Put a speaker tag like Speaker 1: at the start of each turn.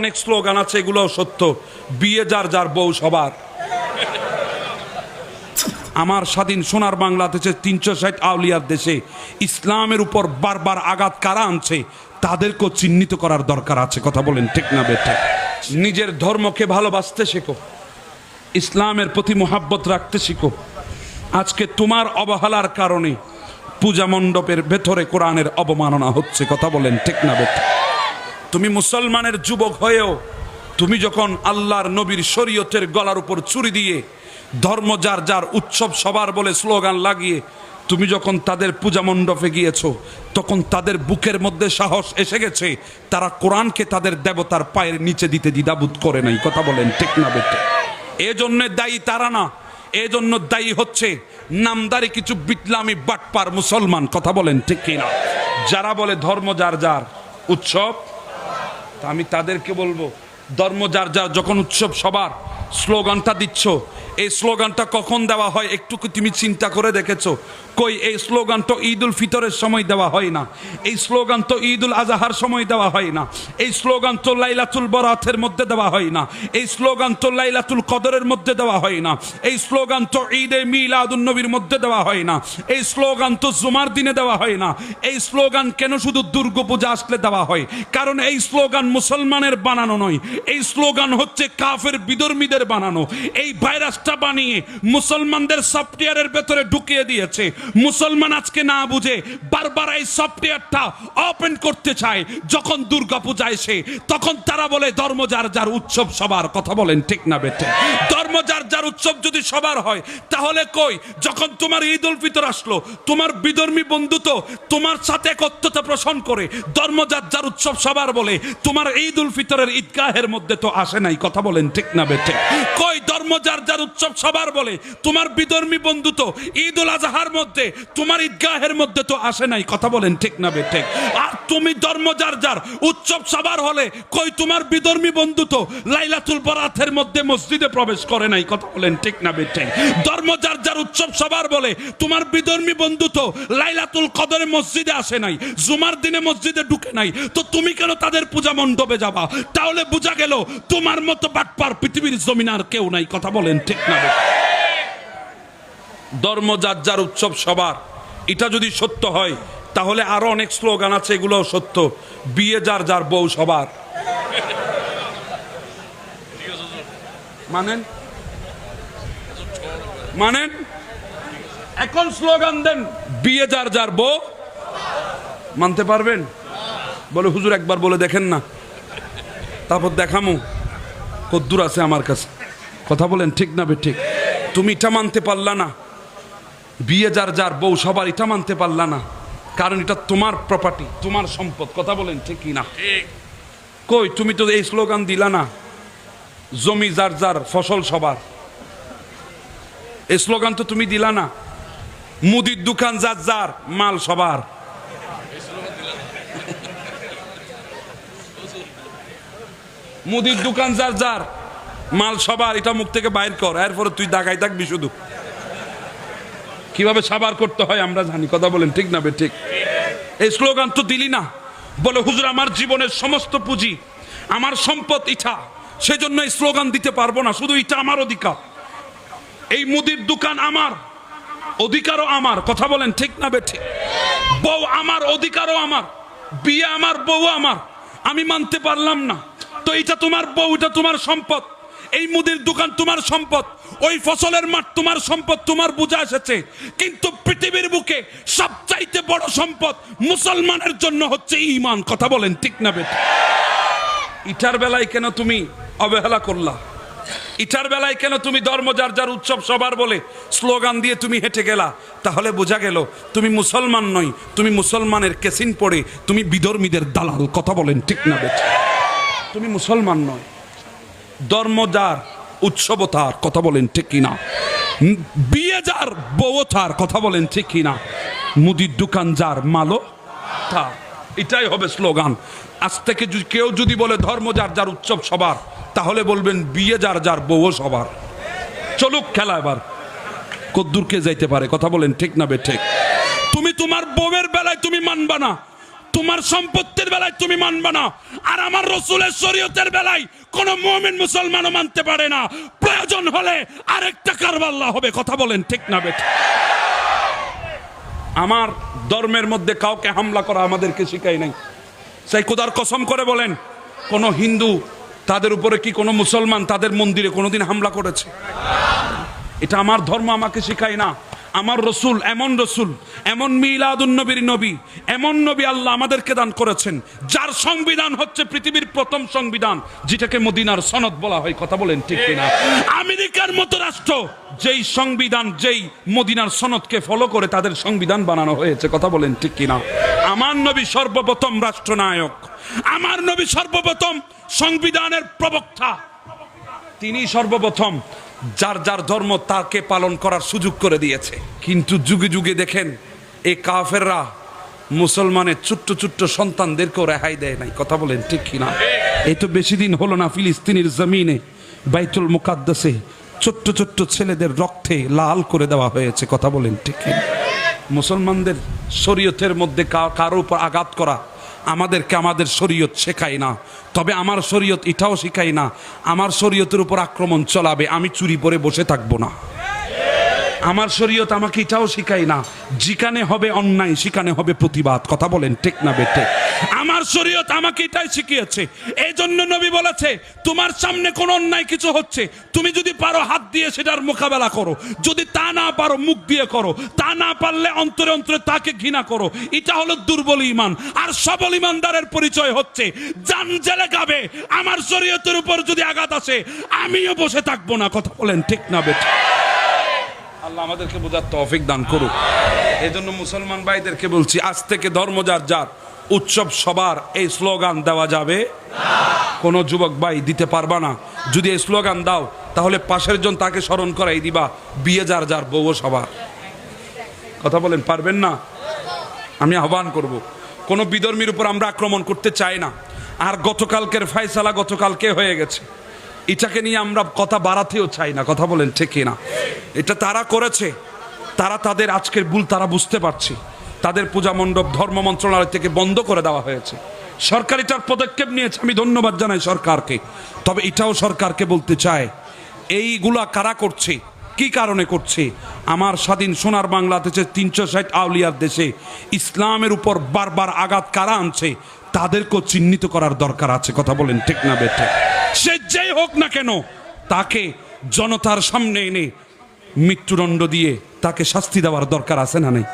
Speaker 1: অনেক স্লোগান আছে, এগুলোও সত্য। বিয়ে যার যার বউ সবার। আমার স্বাধীন সোনার বাংলাদেশে তিনশো ষাট আউলিয়ার দেশে ইসলামের উপর বারবার আঘাত কারা আনছে, তাদেরকেও চিহ্নিত করার দরকার আছে, কথা বলেন ঠিক না বেঠে। নিজের ধর্মকে ভালোবাসতে শেখো। ইসলামের প্রতি মোহাব্বত রাখতে শিখো। আজকে তোমার অবহেলার কারণে পূজা মণ্ডপের ভেতরে কোরআনের অবমাননা হচ্ছে, কথা বলেন ঠিক না বেঠে। তুমি মুসলমানের যুবক হয়েও তুমি যখন আল্লাহর নবীর শরীয়তের গলার উপর চুরি দিয়ে ধর্ম যার যার উৎসব সবার বলে স্লোগান লাগিয়ে তুমি যখন তাদের পূজা মণ্ডপে গিয়েছো, তখন তাদের বুকের মধ্যে সাহস এসে গেছে, তারা কোরআনকে তাদের দেবতার পায়ের নিচে দিতে দ্বিধাবোধ করে নাই। কথা বলেন ঠিক না বেটে? এজন্য দায়ী তারা না, এজন্য দায়ী হচ্ছে নামদারি কিছু বিটলামি বাটপার মুসলমান। কথা বলেন ঠিক কিনা? যারা বলে ধর্ম যার যার উৎসব তা আমি তাদেরকে বলব, ধর্ম যার যার, যখন উৎসব সবার স্লোগানটা দিচ্ছ, এই স্লোগানটা কখন দেওয়া হয় একটুকু তুমি চিন্তা করে দেখেছ? কই, এই স্লোগান তো ঈদ উল ফিতরের সময় দেওয়া হয় না। এই স্লোগান তো ঈদ উল আজহার সময় দেওয়া হয় না। এই স্লোগান তো লাইলাতুল বরাতের মধ্যে দেওয়া হয় না। এই স্লোগান তো লাইলাতুল কদরের মধ্যে দেওয়া হয় না। এই স্লোগান তো ঈদে মিলাদুন নবীর মধ্যে দেওয়া হয় না। এই স্লোগান তো জুমার দিনে দেওয়া হয় না। এই স্লোগান কেন শুধু দুর্গাপূজা আসলে দেওয়া হয়? কারণ এই স্লোগান মুসলমানের বানানো নয়। এই স্লোগান হচ্ছে কাফের বিধর্মীদের বানানো। এই ভাইরাসটা বানিয়ে মুসলমানদের সফটওয়্যারের ভেতরে ঢুকিয়ে দিয়েছে। মুসলমান আজকে না বুঝে বারবার এই সফটওয়্যারটা ওপেন করতে চায়। যখন দুর্গাপূজা এসে, তখন তারা বলে ধর্ম যার যার উৎসব সবার। কথা বলেন ঠিক না বেটে ধর্ম যার যার উৎসব যদি সবার হয়, তাহলে কই? যখন তোমার ঈদ উল ফিতর আসলো, তোমার বিধর্মী বন্ধু তো তোমার সাথে একত্রতা পোষণ করে ধর্ম যার যার উৎসব সবার বলে, তোমার ঈদ উল ফিতরের ঈদগাহের মধ্যে তো আসে নাই। কথা বলেন ঠিক না বেটে কই ধর্ম যার যার উৎসব সবার বলে, তোমার বিধর্মী বন্ধু তো ঈদ উল আজহার মধ্যে তোমার ঈদগাহের মধ্যে তো আসে নাই। কথা বলেন ঠিক না বেটে আর তুমি ধর্ম যার যার উৎসব সবার হলে কই তোমার বিধর্মী বন্ধু তো লাইলাতুল বরাতের মধ্যে মসজিদে প্রবেশ করে নাই। কথা বলেন ঠিক না বেটে ধর্ম যার যার, উৎসব সবার বলে তোমার বিধর্মী বন্ধু তো লাইলাতুল কদরে মসজিদে আসে নাই, জুমার দিনে মসজিদে ঢুকে নাই। তো তুমি কেন তাদের পূজা মণ্ডপে যাবা? তাহলে বোঝা গেল তোমার মতো বাটপার পৃথিবীর জমিন আর কেউ নাই। কথা বলেন ঠিক না বেটে ধর্ম যার যার উৎসব সবার। এটা যদি সত্য হয়, তাহলে আরও অনেক স্লোগান আছে, এগুলোও সত্য। বিয়ে যার যার বউ সবার। মানেন? মানেন? এখন স্লোগান দেন, বিয়ে যার যার বউ। মানতে পারবেন? বলে, হুজুর, একবার বলে দেখেন না। তারপর দেখামো, কদ্দুর আছে আমার কাছে। কথা বলেন, ঠিক না বে, ঠিক। তুমি এটা মানতে পারলা না। বিয়ে যার যার বউ সবার এটা মানতে পারলা না। কারণ এটা তোমার প্রপার্টি তোমার সম্পদ। কথা বলেন ঠিক কি না? কই তুমি তো এই স্লোগান দিলা না জমি যার যার ফসল সবার। এই স্লোগান তো তুমি দিলা না মুদির দোকান যার যার মাল সবার। মুদির দোকান যার যার মাল সবার এটা মুখ থেকে বাইর কর এরপরে তুই দাগাই থাকবি শুধু। কীভাবে সাবার করতে হয় আমরা জানি। কথা বলেন, ঠিক না বে, ঠিক? এই স্লোগান তো দিলি না। বলে, হুজুর, আমার জীবনের সমস্ত পুঁজি, আমার সম্পদ ইটা। সেজন্য এই স্লোগান দিতে পারব না, শুধু এটা আমার অধিকার। এই মুদির দোকান আমার, অধিকারও আমার। কথা বলেন, ঠিক না বে, ঠিক? বউ আমার, অধিকারও আমার। বিয়ে আমার বউ আমার। আমি মানতে পারলাম না। তো এটা তোমার বউ, এটা তোমার সম্পদ। এই মুদির দোকান তোমার সম্পদ। ওই ফসলের মাঠ তোমার সম্পদ, তোমার বোঝা এসেছে। কিন্তু পৃথিবীর বুকে সবচাইতে বড় সম্পদ মুসলমানের জন্য হচ্ছে ইমান কথা বলেন ঠিক না বেটা? ইটার বেলায় কেন তুমি অবহেলা করলা? ইটার বেলায় কেন তুমি ধর্ম যার যার উৎসব সবার বলে স্লোগান দিয়ে তুমি হেঁটে গেলা? তাহলে বোঝা গেল তুমি মুসলমান নই, তুমি মুসলমানের কেসিন পড়ে, তুমি বিধর্মীদের দালাল। কথা বলেন ঠিক না বেটা? তুমি মুসলমান নয় ধর্ম যার উৎসব তার কথা বলেন ঠিক কিনা? বিয়ে যার বউ তার কথা বলেন ঠিক কিনা? মুদির দোকান যার মালো তার এটাই হবে স্লোগান। আজ থেকে কেউ যদি বলে ধর্ম যার যার উৎসব সবার, তাহলে বলবেন বিয়ে যার যার বউ সবার। চলুক খেলা এবার। কদ্দুরকে যাইতে পারে, কথা বলেন ঠিক না বে ঠিক। তুমি তোমার বউয়ের বেলায় তুমি মানবা না। তোমার সম্পত্তির বেলায় তুমি মানবে না। আর আমার রসুলের শরীয়তের বেলায় কোন মুমিন মুসলমানও মানতে পারে না। প্রয়োজন হলে আরেকটা কারবাল্লা হবে, কথা বলেন ঠিক না বেঠ। আমার ধর্মের মধ্যে কাউকে হামলা করা আমাদেরকে শিখাই নাই। সেই কোদার কসম করে বলেন, কোন হিন্দু তাদের উপরে কি কোনো মুসলমান তাদের মন্দিরে কোনোদিন হামলা করেছে? এটা আমার ধর্ম আমাকে শিখায় না। আমার রসুল, এমন রসুল, এমন মিলাদুন নবীর নবী, এমন নবী আল্লাহ আমাদেরকে দান করেছেন, যার সংবিধান হচ্ছে পৃথিবীর প্রথম সংবিধান, যেটাকে মদিনার সনদ বলা হয়, কথা বলেন ঠিক কিনা? আমেরিকার মতো রাষ্ট্র, যেই সংবিধান, যেই মদিনার সনদকে ফলো করে তাদের সংবিধান বানানো হয়েছে, কথা বলেন ঠিক কিনা? আমার নবী সর্বপ্রথম রাষ্ট্রনায়ক, আমার নবী সর্বপ্রথম সংবিধানের প্রবক্তা, তিনি সর্বপ্রথম যার যার ধর্ম তাকে পালন করার সুযোগ করে দিয়েছে। কিন্তু যুগে যুগে দেখেন, এই কাফেররা মুসলমানের ছোট্ট ছোট্ট সন্তানদেরকেও রেহাই দেয় নাই। কথা বলেন, ঠিক কিনা? এই তো বেশি দিন হলো না ফিলিস্তিনের জমিনে, বাইতুল মুকাদ্দাসে ছোট্ট ছোট্ট ছেলেদের রক্তে লাল করে দেওয়া হয়েছে। কথা বলেন, ঠিক মুসলমানদের শরীয়তের মধ্যে কারও উপর আঘাত করা আমাদেরকে আমাদের শরীয়ত শেখায় না। তবে আমার শরীয়ত এটাও শেখায় না, আমার শরীয়তের উপর আক্রমণ চলাবে, আমি চুরি পরে বসে থাকব না। আমার শরীয়ত আমাকে এটাও শেখায় না, যেখানে হবে অন্যায়, সেখানে হবে প্রতিবাদ। কথা বলেন ঠিক না বেটে আমার শরীয়ত আমাকে এটাই শিখিয়েছে। এই জন্য নবী বলেছে, তোমার সামনে কোন অন্যায় কিছু হচ্ছে, তুমি যদি পারো হাত দিয়ে সেটার মোকাবেলা করো। যদি তা না পারো, মুখ দিয়ে করো। তা না পারলে অন্তরে অন্তরে তাকে ঘৃণা করো। এটা হলো দুর্বল ইমান আর সবল ইমানদারের পরিচয় হচ্ছে জান জেলে গাবে আমার শরীয়তের উপর যদি আঘাত আসে, আমিও বসে থাকব না। কথা বলেন ঠিক না বেটে? আল্লাহ আমাদেরকে বোঝার তৌফিক দান করুক। এই জন্য মুসলমান ভাইদেরকে বলছি, আজ থেকে ধর্ম যার যার উৎসব সবার এই স্লোগান দেওয়া যাবে। কোন যুবক ভাই দিতে পারবা না। যদি এই স্লোগান দাও, তাহলে পাশের জন তাকে স্মরণ করাই দিবা, বিয়ে যার যার, বউ সবার। কথা বলেন, পারবেন না? আমি আহ্বান করব। কোনো বিধর্মীর উপর আমরা আক্রমণ করতে চাই না। আর গতকালকের ফাইসালা গতকালকে হয়ে গেছে। এটাকে নিয়ে আমরা কথা বাড়াতেও চাই না, কথা বলেন ঠিক না এটা তারা করেছে, তারা তাদের আজকের ভুল তারা বুঝতে পারছে। তাদের পূজা মণ্ডপ, ধর্ম মন্ত্রণালয় থেকে বন্ধ করে দেওয়া হয়েছে। সরকার এটার পদক্ষেপ নিয়েছে, আমি ধন্যবাদ জানাই সরকারকে। তবে এটাও সরকারকে বলতে চায়, এইগুলা কারা করছে? কি কারণে করছে? আমার স্বাধীন সোনার বাংলাদেশে তিনশো ষাট আউলিয়ার দেশে ইসলামের উপর বারবার আঘাত কারা আনছে? তাদেরকেও চিহ্নিত করার দরকার আছে, কথা বলেন ঠিক না বেঠে সে যেই হোক না কেন, তাকে জনতার সামনে এনে মৃত্যুদণ্ড দিয়ে তাকে শাস্তি দেওয়ার দরকার আছে না নেই?